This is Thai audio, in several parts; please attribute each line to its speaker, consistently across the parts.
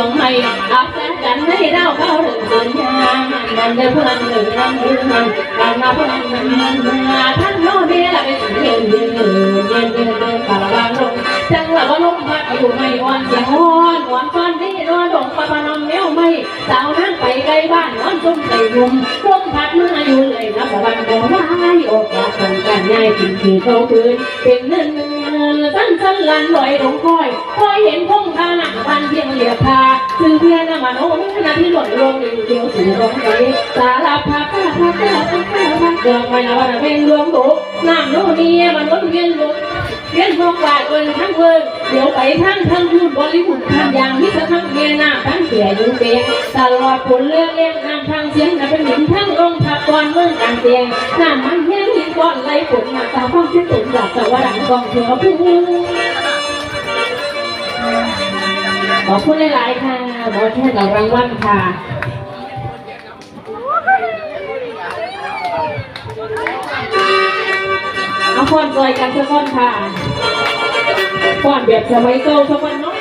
Speaker 1: วงให้อาแสกันให้ดาเข้าเรื่องสัญญามันเดินเพื่อนหนึ่งนั่งยืนมันการมาเพื่อนมันมาท่านโน้เดียละไปสิเย็นเย็นเย็นเย็นเย็นเย็นกาลางลงจังหวะว่าลมพัดอยู่ไม่วันเสียงอ่อนหวานฟันที่นอนดงปะปนมแมวไม่สาวนั่งไปไกลบ้านนอนจุ่มใส่ยุมลมพัดมาอยู่เลยนะสะบันโดนไม้โอกาสทำการง่ายจริงที่เขาคืนเป็นเนื้อเนื้อสั้นสั้นลันลอยลงคอยคอยเห็นพงทาหนักพันเพียงเหลียบพา ซื้อเพียงน้ำมันโอ้นาที่หล่นลงอยู่เดียวสู่ลงไปสารพัดพัดพัดพัดพัดพัดเกิดไม่ละวันเป็นดวงดุน้ำโน่นี่มันวนเวียนลุกเวียนพอกวาดเวินทั้งเวินเดี๋ยวไปทั้งทั้งพูดบริบุตรทำอย่างที่จะทั้งเมียหน้าทั้งเสียยู่เตียงตลอดผลเลือกเลี้ยงน้ำทางเสียงนะเป็นหินทั้งลงทับก่อนเมืองกลางเตียงน้ำมันแห้งหินก้อนไหลฝนหนักตาฟ้องเส้นตุ่มจากสวรรค์กองเถือผู้ขอบคุณหลาย ๆ ค่ะ บอแท่นกับรางวัลค่ะเอาพอนซอยกันสักคนค่ะพอนแบบสมัยเก่าสักคนเนาะ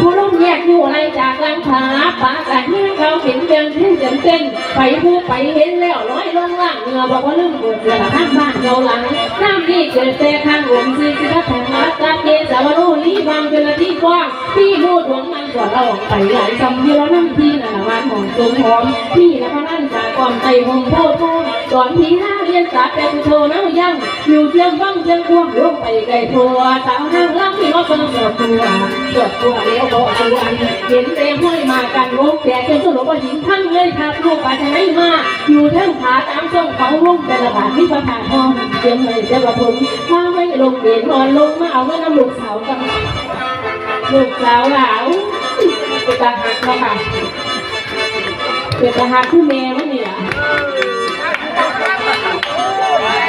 Speaker 1: ผู้ร่มแยกอยู่ในจากลังขาปากกันที่ เห็นเดินที่เดินเต้นไปผู้ไปเห็นแล้วร้อยลงล่างเงือบอกว่าลืมปวดเรือข้างบ้านเราหลังน้ำนี่เกิดแต่ข้างหลวงซีสิทัศน์รักตาเกสาวรูนี้บางเป็นที่กว้างพี่มูดหวงมา กว่าเราออกไปหลายคำที่เรานั่งที่นาวันหอมสมหอมพี่และนันจาก่อนไต่หงโพโพก่อนพี่ห้าเรียนสาแต่โทน้ายังอยู่เชียงบ้างเชียงควงร่วงไปไกลทัวสาวนั่งล่ำพี่ว่าคนสอบตัวตรวจตัวเลี้ยวบอกตัวอันเห็นเต็มห้อยมากันวงแต่จนสรุปว่าหินทั้งเลยครับลูกปทางไหนมาอยู่ทั้งขาตามทรงเขาวงแต่ละบาทที่ประผาทองเสียงเลยแต่ว่าผมถ้าไม่ลงเด่นนอนลงมาเอาเมื่อน้ำลูกสาวกันลูกสาวหลาว เป็นตาหักเนาะค่ะเป็นตาหักคือแม่มันนี่ล่ะ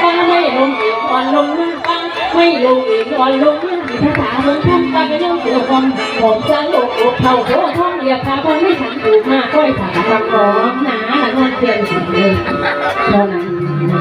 Speaker 1: ถ้าไม่ลงเด่นนอนลงมาฟังไม่ลงเด่นนอนลงมามีภาษาเมืองท่านตาไปเรื่องเกี่ยวกับผมจะโลกอกเท่าโตท่องเรียกพาคนไม่ฉันถูกมาค่อยผ่าคำร้องหนาหนอนเทียนสิเลยเท่านั้น